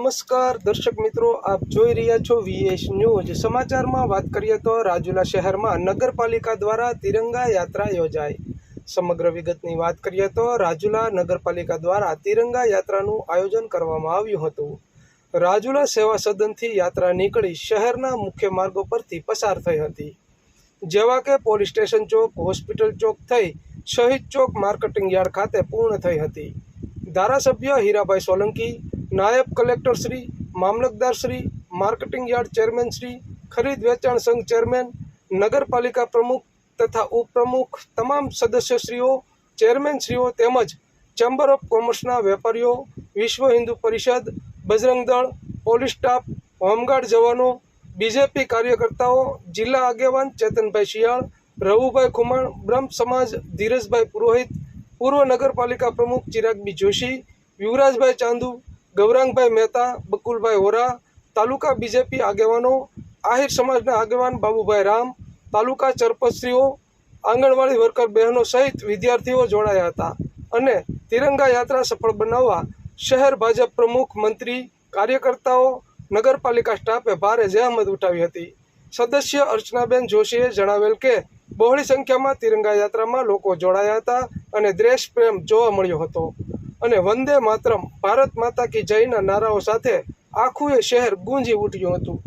નમસ્કાર, દર્શક મિત્રો, આપ જોઈ રહ્યા છો વીએસ ન્યૂઝ સમાચારમાં વાત કરીએ તો રાજુલા શહેરમાં નગરપાલિકા દ્વારા તિરંગા યાત્રા યોજાઈ. સમગ્ર વિગતની વાત કરીએ તો રાજુલા નગરપાલિકા દ્વારા તિરંગા યાત્રાનું આયોજન કરવામાં આવ્યું હતું. રાજુલા સેવા સદનથી યાત્રા નીકળી શહેરના મુખ્ય માર્ગો પરથી પસાર થઈ હતી. જેવા કે પોલીસ સ્ટેશન ચોક, હોસ્પિટલ ચોક થઈ શહીદ ચોક માર્કેટિંગ યાર્ડ ખાતે પૂર્ણ થઈ હતી. ધારાસભ્ય હીરાભાઈ સોલંકી નાયબ કલેક્ટર શ્રી, મામલતદાર Shri, marketing yard chairman Shri, ખરીદ વેચાણ સંઘ ચેરમેન, નગરપાલિકા પ્રમુખ તથા ઉપપ્રમુખ તમામ સદસ્યશ્રીઓ ચેરમેનશ્રીઓ તેમજ ચેમ્બર ઓફ કોમર્સના વેપારીઓ, વિશ્વ Hindu Parishad, Bajrang Dal, police staff, home guard જવાનો, બીજેપી કાર્યકર્તાઓ, જિલ્લા આગેવાન ચેતનભાઈ શિયાળ રવુભાઈ ખુમાણ, બ્રહ્મ સમાજ, ધીરજભાઈ પુરોહિત, પૂર્વ નગરપાલિકા પ્રમુખ ચિરાગબી જોશી, યુવરાજભાઈ ચાંદુ ગૌરાંગભાઈ મહેતા, બકુલભાઈ હોરા તાલુકા બીજેપી આગેવાનો, આહિર સમાજના આગેવાન બાબુભાઈ રામ, તાલુકા ચરપશ્રીઓ આંગણવાડી વર્કર બહેનો સહિત વિદ્યાર્થીઓ જોડાયા હતા અને તિરંગા યાત્રા સફળ બનાવવા શહેર ભાજપ પ્રમુખ, મંત્રી, કાર્યકર્તાઓ, નગરપાલિકા સ્ટાફે ભારે જહેમત ઉઠાવી હતી. સદસ્ય અર્ચનાબેન જોશીએ જણાવેલ કે, બહોળી સંખ્યામાં તિરંગા યાત્રામાં લોકો જોડાયા હતા અને દેશ પ્રેમ જોવા મળ્યો હતો. અને વંદે માતરમ, ભારત માતા કી જયના નારાઓ સાથે આખું એ શહેર ગુંજી ઉઠ્યું હતું.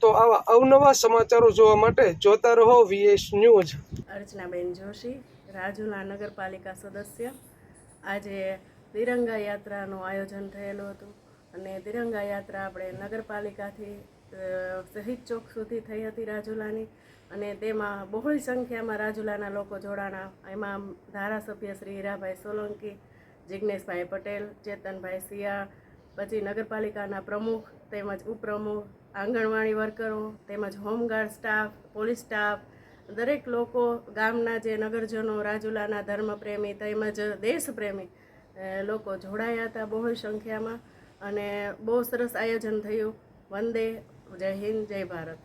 તો આવા અવનવા સમાચારો જોવા માટે જોતા રહો વીએસ ન્યૂઝ અર્ચનાબેન જોશી, રાજુલા નગરપાલિકા સદસ્ય. આજે તિરંગા યાત્રાનું આયોજન થયેલું હતું અને તિરંગા યાત્રા આપણે નગરપાલિકાથી શહીદ ચોક સુધી થઈ હતી રાજુલાની અને તેમાં બહોળી સંખ્યામાં રાજુલાના લોકો જોડાણા. એમાં ધારાસભ્ય શ્રી હીરાભાઈ સોલંકી જિગ્નેશભાઈ પટેલ, ચેતનભાઈ સિયા પછી નગરપાલિકાના પ્રમુખ તેમજ ઉપપ્રમુખ, આંગણવાડી વર્કરો, તેમજ હોમગાર્ડ સ્ટાફ, પોલીસ સ્ટાફ, દરેક લોકો ગામના જે નગરજનો, રાજુલાના ધર્મપ્રેમી તેમજ દેશપ્રેમી લોકો જોડાયા હતા બહુ સંખ્યામાં અને બહુ સરસ આયોજન થયું. વંદે, જય હિન્દ, જય ભારત.